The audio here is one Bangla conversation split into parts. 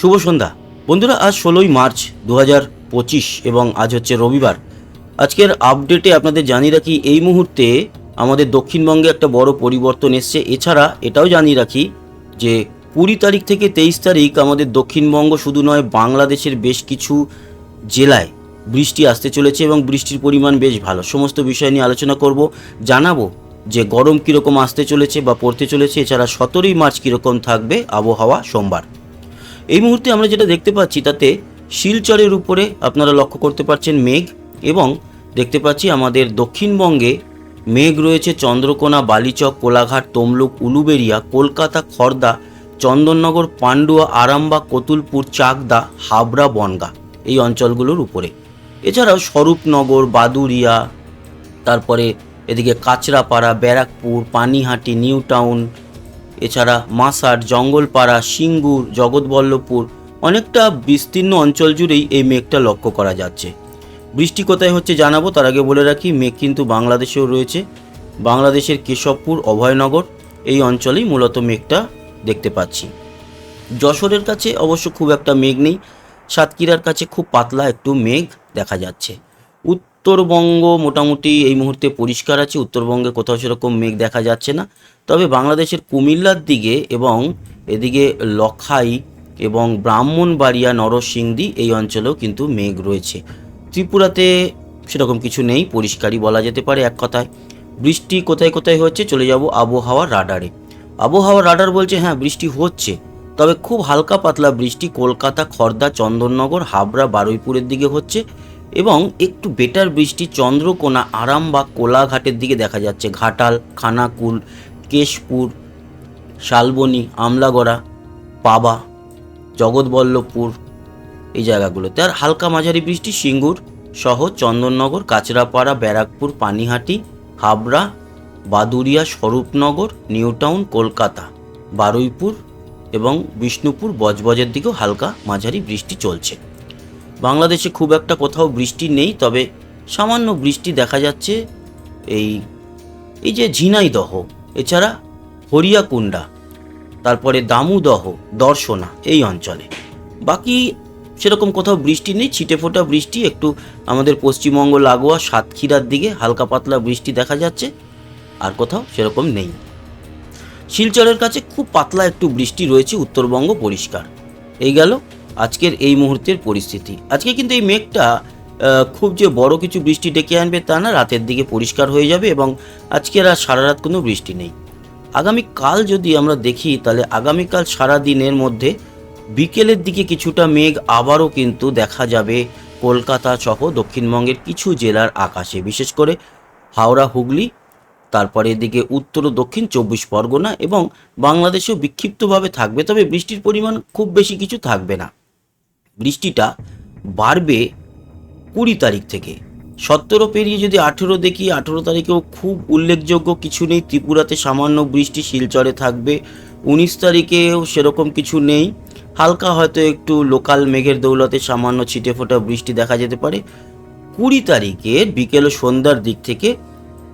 শুভ সন্ধ্যা। বন্ধুরা, আজ ষোলোই মার্চ দু পঁচিশ এবং আজ হচ্ছে রবিবার। আজকের আপডেটে আপনাদের জানিয়ে রাখি, এই মুহূর্তে আমাদের দক্ষিণবঙ্গে একটা বড় পরিবর্তন এসছে। এছাড়া এটাও জানিয়ে রাখি যে, কুড়ি তারিখ থেকে তেইশ তারিখ আমাদের দক্ষিণবঙ্গ শুধু নয়, বাংলাদেশের বেশ কিছু জেলায় বৃষ্টি আসতে চলেছে এবং বৃষ্টির পরিমাণ বেশ ভালো। সমস্ত বিষয় নিয়ে আলোচনা করব। জানাব যে, গরম কীরকম আসতে চলেছে বা পড়তে চলেছে। এছাড়া সতেরোই মার্চ কীরকম থাকবে আবহাওয়া সোমবার। এই মুহূর্তে আমরা যেটা দেখতে পাচ্ছি, তাতে শিলচরের উপরে আপনারা লক্ষ্য করতে পারছেন মেঘ এবং দেখতে পাচ্ছি আমাদের দক্ষিণবঙ্গে মেঘ রয়েছে চন্দ্রকোনা, বালিচক, কোলাঘাট, তমলুক, উলুবেরিয়া, কলকাতা, খর্দা, চন্দননগর, পান্ডুয়া, আরামবাগ, কতুলপুর, চাকদা, হাবড়া, বনগা এই অঞ্চলগুলোর উপরে। এছাড়াও স্বরূপনগর বাদুরিয়া তারপরে এদিকে কাঁচরাপাড়া, ব্যারাকপুর, পানিহাটি নিউ টাউন এছাড়া মাসার জঙ্গলপাড়া, সিঙ্গুর, জগৎবল্লভপুর অনেকটা বিস্তীর্ণ অঞ্চল জুড়েই এই মেঘটা লক্ষ্য করা যাচ্ছে। বৃষ্টি কোথায় হচ্ছে জানাব তার আগে বলে রাখি, মেঘ কিন্তু বাংলাদেশেও রয়েছে। বাংলাদেশের কেশবপুর, অভয়নগর এই অঞ্চলেই মূলত মেঘটা দেখতে পাচ্ছি। যশোরের কাছে অবশ্য খুব একটা মেঘ নেই, সাতক্ষীরার কাছে খুব পাতলা একটু মেঘ দেখা যাচ্ছে। উত্তরবঙ্গ মোটামুটি এই মুহূর্তে পরিষ্কার আছে। উত্তরবঙ্গে কোথাও সেরকম মেঘ দেখা যাচ্ছে না। তবে বাংলাদেশের কুমিল্লার দিকে এবং এদিকে লখাই এবং ব্রাহ্মণবাড়িয়া, নরসিংদী এই অঞ্চলেও কিন্তু মেঘ রয়েছে। ত্রিপুরাতে সেরকম কিছু নেই, পরিষ্কারই বলা যেতে পারে এক কথায়। বৃষ্টি কোথায় কোথায় হচ্ছে চলে যাব আবহাওয়ার রাডারে। আবহাওয়ার রাডার বলছে হ্যাঁ বৃষ্টি হচ্ছে। তবে খুব হালকা পাতলা বৃষ্টি কলকাতা, খর্দা, চন্দননগর, হাবড়া, বারুইপুরের দিকে হচ্ছে। এবং একটু বেটার বৃষ্টি চন্দ্রকোনা আরামবাগ কোলাঘাটের দিকে দেখা যাচ্ছে। ঘাটাল, খানাকুল, কেশপুর, শালবনী, আমলাগড়া, পাবা, জগৎবল্লভপুর এই জায়গাগুলোতে। আর হালকা মাঝারি বৃষ্টি সিঙ্গুর সহ চন্দননগর, কাচরাপাড়া, ব্যারাকপুর, পানিহাটি, হাবড়া বাদুরিয়া স্বরূপনগর, নিউটাউন, কলকাতা, বারুইপুর এবং বিষ্ণুপুর, বজবজের দিকেও হালকা মাঝারি বৃষ্টি চলছে। বাংলাদেশে খুব একটা কোথাও বৃষ্টি নেই, তবে সামান্য বৃষ্টি দেখা যাচ্ছে এই এই যে ঝিনাইদহ, এছাড়া হরিয়াকুণ্ডা, তারপরে দামুদহ, দর্শনা এই অঞ্চলে। বাকি সেরকম কোথাও বৃষ্টি নেই, ছিটে ফোটা বৃষ্টি, একটু আমাদের পশ্চিমবঙ্গ, লাগোয়া, সাতক্ষীরার দিকে হালকা পাতলা বৃষ্টি দেখা যাচ্ছে, আর কোথাও সেরকম নেই। শিলচরের কাছে খুব পাতলা একটু বৃষ্টি রয়েছে, উত্তরবঙ্গ পরিষ্কার। এই গেল আজকের এই মুহূর্তের পরিস্থিতি। আজকে কিন্তু এই মেঘটা খুব যে বড় কিছু বৃষ্টি ডেকে আনবে তা না, রাতের দিকে পরিষ্কার হয়ে যাবে এবং আজকের আর সারা রাত কোনো বৃষ্টি নেই। আগামীকাল যদি আমরা দেখি, তাহলে আগামীকাল সারা দিনের মধ্যে বিকেলের দিকে কিছুটা মেঘ আবারও কিন্তু দেখা যাবে কলকাতা সহ দক্ষিণবঙ্গের কিছু জেলার আকাশে। বিশেষ করে হাওড়া, হুগলি, তারপরে এদিকে উত্তর ও দক্ষিণ চব্বিশ পরগনা এবং বাংলাদেশেও বিক্ষিপ্তভাবে থাকবে, তবে বৃষ্টির পরিমাণ খুব বেশি কিছু থাকবে না। বৃষ্টিটা বাড়বে কুড়ি তারিখ থেকে। সতেরো পেরিয়ে যদি আঠেরো দেখি, আঠেরো তারিখেও খুব উল্লেখযোগ্য কিছু নেই। ত্রিপুরাতে সামান্য বৃষ্টি শিলচরে থাকবে। উনিশ তারিখেও সেরকম কিছু নেই। হালকা হয়তো একটু লোকাল মেঘের দৌলতে সামান্য ছিটে ফোটা বৃষ্টি দেখা যেতে পারে। কুড়ি তারিখের বিকেল ও সন্ধ্যার দিক থেকে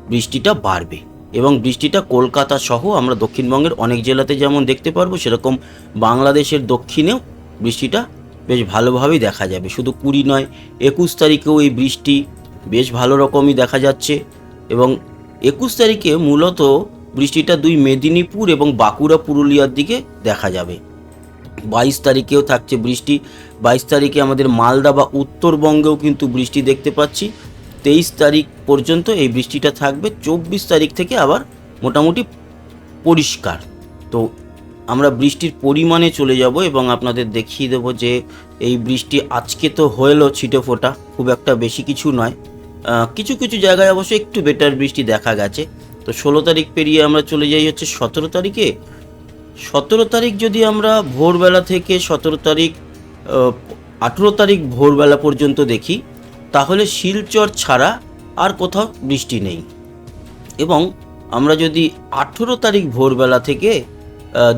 বৃষ্টিটা বাড়বে এবং বৃষ্টিটা কলকাতা সহ আমরা দক্ষিণবঙ্গের অনেক জেলাতে যেমন দেখতে পারব, সেরকম বাংলাদেশের দক্ষিণেও বৃষ্টিটা বেশ ভালোভাবেই দেখা যাবে। শুধু কুড়ি নয়, একুশ তারিখেও এই বৃষ্টি বেশ ভালো রকমই দেখা যাচ্ছে এবং একুশ তারিখে মূলত বৃষ্টিটা দুই মেদিনীপুর এবং বাঁকুড়া পুরুলিয়ার দিকে দেখা যাবে। বাইশ তারিখেও থাকছে বৃষ্টি। বাইশ তারিখে আমাদের মালদা বা উত্তরবঙ্গেও কিন্তু বৃষ্টি দেখতে পাচ্ছি। তেইশ তারিখ পর্যন্ত এই বৃষ্টিটা থাকবে। চব্বিশ তারিখ থেকে আবার মোটামুটি পরিষ্কার। তো আমরা বৃষ্টির পরিমাণে চলে যাব এবং আপনাদের দেখিয়ে দেবো যে এই বৃষ্টি আজকে তো হলো ছিটে ফোটা, খুব একটা বেশি কিছু নয়। কিছু কিছু জায়গায় অবশ্য একটু বেটার বৃষ্টি দেখা গেছে। তো ষোলো তারিখ পেরিয়ে আমরা চলে যাই হচ্ছে সতেরো তারিখে। সতেরো তারিখ যদি আমরা ভোরবেলা থেকে সতেরো তারিখ আঠেরো তারিখ ভোরবেলা পর্যন্ত দেখি, তাহলে শিলচর ছাড়া আর কোথাও বৃষ্টি নেই। এবং আমরা যদি আঠেরো তারিখ ভোরবেলা থেকে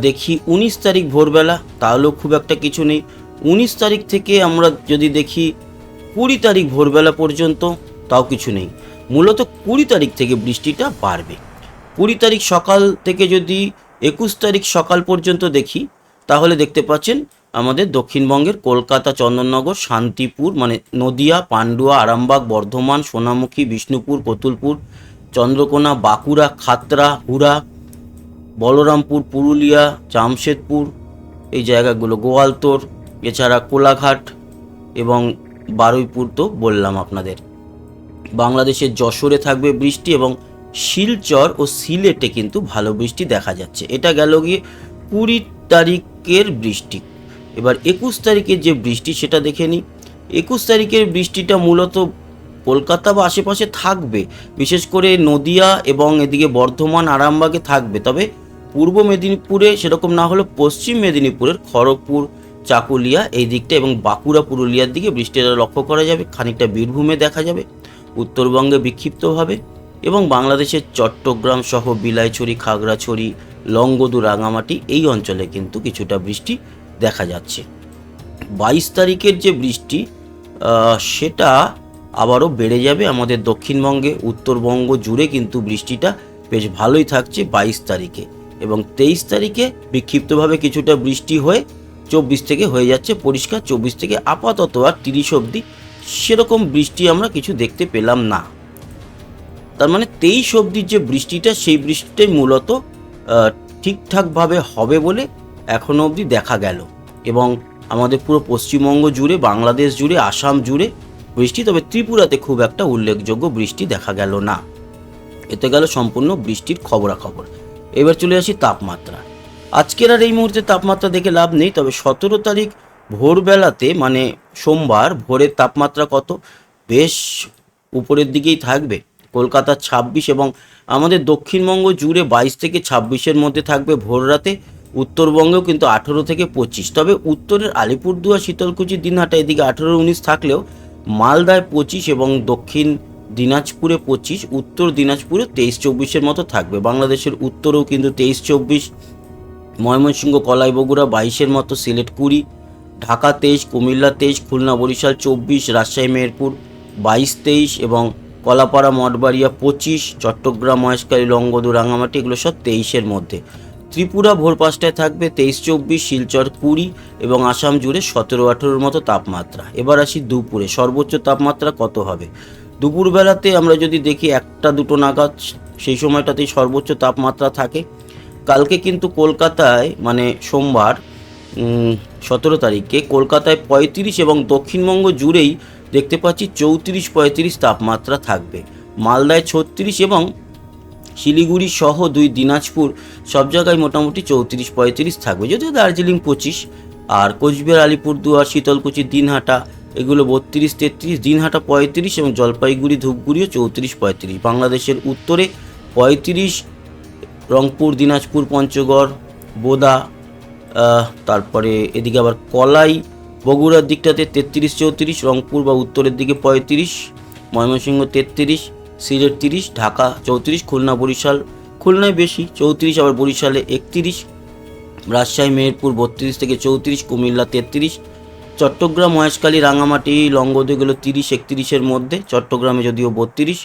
দেখি উনিশ তারিখ ভোরবেলা, তাহলেও খুব একটা কিছু নেই। উনিশ তারিখ থেকে আমরা যদি দেখি কুড়ি তারিখ ভোরবেলা পর্যন্ত, তাও কিছু নেই। মূলত কুড়ি তারিখ থেকে বৃষ্টিটা বাড়বে। কুড়ি তারিখ সকাল থেকে যদি একুশ তারিখ সকাল পর্যন্ত দেখি, তাহলে দেখতে পাচ্ছেন আমাদের দক্ষিণবঙ্গের কলকাতা, চন্দননগর, শান্তিপুর মানে নদিয়া, পান্ডুয়া, আরামবাগ, বর্ধমান, সোনামুখী, বিষ্ণুপুর, কতুলপুর, চন্দ্রকোনা, বাঁকুড়া খাতরা হুড়া বলরামপুর, পুরুলিয়া, জামশেদপুর, এই জায়গাগুলো, গোয়ালতোর, এছাড়া কোলাঘাট এবং বারুইপুর তো বললাম আপনাদের। বাংলাদেশের যশোরে থাকবে বৃষ্টি এবং শিলচর ও সিলেটে কিন্তু ভালো বৃষ্টি দেখা যাচ্ছে। এটা গেল গিয়ে কুড়ি তারিখের বৃষ্টি। এবার একুশ তারিখের যে বৃষ্টি সেটা দেখে নিই। একুশ তারিখের বৃষ্টিটা মূলত কলকাতা বা আশেপাশে থাকবে। বিশেষ করে নদিয়া এবং এদিকে বর্ধমান, আরামবাগে থাকবে। তবে পূর্ব মেদিনীপুরে, সেরকম না হলেও পশ্চিম মেদিনীপুরের খড়গপুর, চাকুলিয়া এই দিকটা এবং বাঁকুড়া, পুরুলিয়ার দিকে বৃষ্টিটা লক্ষ্য করা যাবে, খানিকটা বীরভূমে দেখা যাবে, উত্তরবঙ্গে বিক্ষিপ্তভাবে এবং বাংলাদেশের চট্টগ্রাম সহ বিলাইছড়ি, খাগড়াছড়ি, লংগদু, রাঙামাটি এই অঞ্চলে কিন্তু কিছুটা বৃষ্টি দেখা যাচ্ছে। বাইশ তারিখের যে বৃষ্টি সেটা আবারও বেড়ে যাবে আমাদের দক্ষিণবঙ্গে, উত্তরবঙ্গ জুড়ে কিন্তু বৃষ্টিটা বেশ ভালোই থাকছে বাইশ তারিখে। এবং তেইশ তারিখে বিক্ষিপ্তভাবে কিছুটা বৃষ্টি হয়ে চব্বিশ থেকে হয়ে যাচ্ছে পরিষ্কার। চব্বিশ থেকে আপাতত আর তিরিশ অবধি সেরকম বৃষ্টি আমরা কিছু দেখতে পেলাম না। তার মানে তেইশ অবধির যে বৃষ্টিটা, সেই বৃষ্টিটাই মূলত ঠিকঠাকভাবে হবে বলে এখনও অবধি দেখা গেল। এবং আমাদের পুরো পশ্চিমবঙ্গ জুড়ে, বাংলাদেশ জুড়ে, আসাম জুড়ে বৃষ্টি, তবে ত্রিপুরাতে খুব একটা উল্লেখযোগ্য বৃষ্টি দেখা গেল না। এতে গেল সম্পূর্ণ বৃষ্টির খবরাখবর। এবার চলে আসি তাপমাত্রা। আজকের আর এই মুহূর্তে তাপমাত্রা দেখে লাভ নেই, তবে সতেরো তারিখ ভোরবেলাতে মানে সোমবার, ভোরের তাপমাত্রা কত? বেশ উপরের দিকেই থাকবে। কলকাতা ছাব্বিশ এবং আমাদের দক্ষিণবঙ্গ জুড়ে বাইশ থেকে ছাব্বিশের মধ্যে থাকবে ভোর রাতে। উত্তরবঙ্গেও কিন্তু আঠেরো থেকে পঁচিশ। তবে উত্তরের আলিপুরদুয়ার, শীতলকুচি, দিনহাটা এদিকে আঠেরো উনিশ থাকলেও মালদায় পঁচিশ এবং দক্ষিণ দিনাজপুরে পঁচিশ, উত্তর দিনাজপুরে তেইশ, চব্বিশের মতো থাকবে। বাংলাদেশের উত্তরেও কিন্তু তেইশ, চব্বিশ, ময়মনসিংহ কলাই বগুড়া বাইশের মতো, সিলেট কুড়ি, ঢাকা তেইশ, কুমিল্লা তেইশ, খুলনা, বরিশাল চব্বিশ, রাজশাহী, মেহেরপুর বাইশ, তেইশ এবং কলাপাড়া, মঠবাড়িয়া পঁচিশ, চট্টগ্রাম, মহেশখালী লঙ্গদু রাঙামাটি এগুলো সব তেইশের মধ্যে। ত্রিপুরা ভোর পাঁচটায় থাকবে তেইশ, চব্বিশ, শিলচর কুড়ি এবং আসাম জুড়ে সতেরো, আঠেরোর মতো তাপমাত্রা। এবার আসি দুপুরে। সর্বোচ্চ তাপমাত্রা কত হবে? দুপুরবেলাতে আমরা যদি দেখি একটা দুটো নাগাদ, সেই সময়টাতেই সর্বোচ্চ তাপমাত্রা থাকে। কালকে কিন্তু কলকাতায় মানে সোমবার সতেরো তারিখে কলকাতায় পঁয়ত্রিশ এবং দক্ষিণবঙ্গ জুড়েই দেখতে পাচ্ছি চৌত্রিশ পঁয়ত্রিশ তাপমাত্রা থাকবে। মালদায় ছত্রিশ এবং শিলিগুড়ি সহ দুই দিনাজপুর সব জায়গায় মোটামুটি চৌত্রিশ পঁয়ত্রিশ থাকবে। যদিও দার্জিলিং পঁচিশ, আর কোচবিহার, আলিপুরদুয়ার, শীতলকুচি, দিনহাটা এগুলো বত্রিশ, তেত্রিশ, দিনহাটা পঁয়ত্রিশ এবং জলপাইগুড়ি ধূপগুড়িও চৌত্রিশ, পঁয়ত্রিশ। বাংলাদেশের উত্তরে পঁয়ত্রিশ, রংপুর, দিনাজপুর, পঞ্চগড়, বোদা তারপরে এদিকে আবার কলাই, বগুড়ার দিকটাতে তেত্রিশ, চৌত্রিশ, রংপুর বা উত্তরের দিকে পঁয়ত্রিশ, ময়মনসিংহ তেত্রিশ, সিলেট তিরিশ, ঢাকা চৌত্রিশ, খুলনা, বরিশাল, খুলনায় বেশি, চৌত্রিশ, আবার বরিশালে একত্রিশ, রাজশাহী, মেহেরপুর বত্রিশ থেকে চৌত্রিশ, কুমিল্লা তেত্রিশ চট্টগ্রাম, মহেশখালী রাঙামাটি লঙ্গদ এগুলো তিরিশ, একত্রিশের মধ্যে, চট্টগ্রামে যদিও বত্রিশ,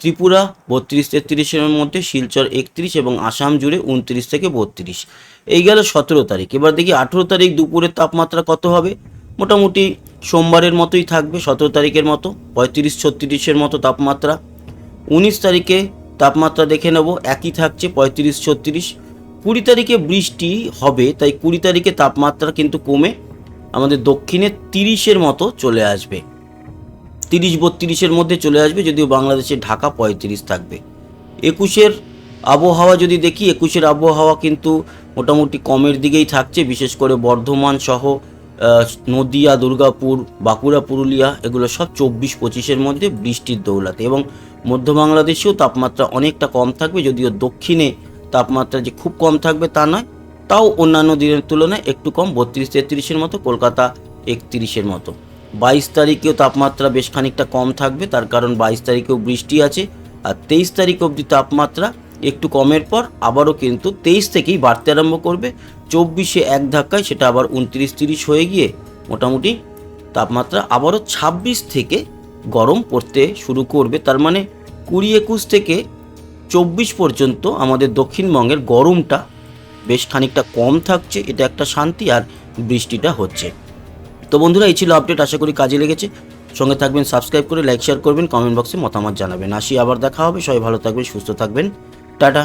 ত্রিপুরা বত্রিশ, তেত্রিশের মধ্যে, শিলচর একত্রিশ এবং আসাম জুড়ে উনত্রিশ থেকে বত্রিশ। এই গেল সতেরো তারিখ। এবার দেখি আঠেরো তারিখ দুপুরের তাপমাত্রা কত হবে? মোটামুটি সোমবারের মতোই থাকবে, সতেরো তারিখের মতো, পঁয়ত্রিশ, ছত্রিশের মতো তাপমাত্রা। উনিশ তারিখে তাপমাত্রা দেখে নেব, একই থাকছে পঁয়ত্রিশ, ছত্রিশ। কুড়ি তারিখে বৃষ্টি হবে, তাই কুড়ি তারিখে তাপমাত্রা কিন্তু কমে আমাদের দক্ষিণে তিরিশের মতো চলে আসবে। তিরিশ বত্রিশের মধ্যে চলে আসবে, যদিও বাংলাদেশে ঢাকা পঁয়ত্রিশ থাকবে। একুশের আবহাওয়া যদি দেখি, একুশের আবহাওয়া কিন্তু মোটামুটি কমের দিকেই থাকছে, বিশেষ করে বর্ধমান সহ নদিয়া, দুর্গাপুর, বাঁকুড়া, পুরুলিয়া, এগুলো সব চব্বিশ পঁচিশের মধ্যে বৃষ্টির দৌলাতে। এবং মধ্য বাংলাদেশেও তাপমাত্রা অনেকটা কম থাকবে, যদিও দক্ষিণে তাপমাত্রা যে খুব কম থাকবে তা নয় তাও অন্যান্য দিনের তুলনায় একটু কম, বত্রিশ তেত্রিশের মতো, কলকাতা একত্রিশের মতো। বাইশ তারিখেও তাপমাত্রা বেশ খানিকটা কম থাকবে, তার কারণ বাইশ তারিখেও বৃষ্টি আছে, আর তেইশ তারিখ অবধি তাপমাত্রা একটু কমের পর আবারও কিন্তু তেইশ থেকেই বাড়তে আরম্ভ করবে। চব্বিশে এক ধাক্কায় সেটা আবার উনত্রিশ তিরিশ হয়ে গিয়ে মোটামুটি তাপমাত্রা আবারও ছাব্বিশ থেকে গরম পড়তে শুরু করবে। তার মানে কুড়ি একুশ থেকে চব্বিশ পর্যন্ত আমাদের দক্ষিণবঙ্গের গরমটা বেশ খানিকটা কম থাকছে, এটা একটা শান্তি আর বৃষ্টিটা হচ্ছে। তো বন্ধুরা, এই ছিল আপডেট আশা করি কাজে লেগেছে। সঙ্গে থাকবেন সাবস্ক্রাইব করে লাইক শেয়ার করবেন কমেন্ট বক্সে মতামত জানাবেন। আসি, আবার দেখা হবে। সবাই ভালো থাকবেন, সুস্থ থাকবেন। টাটা।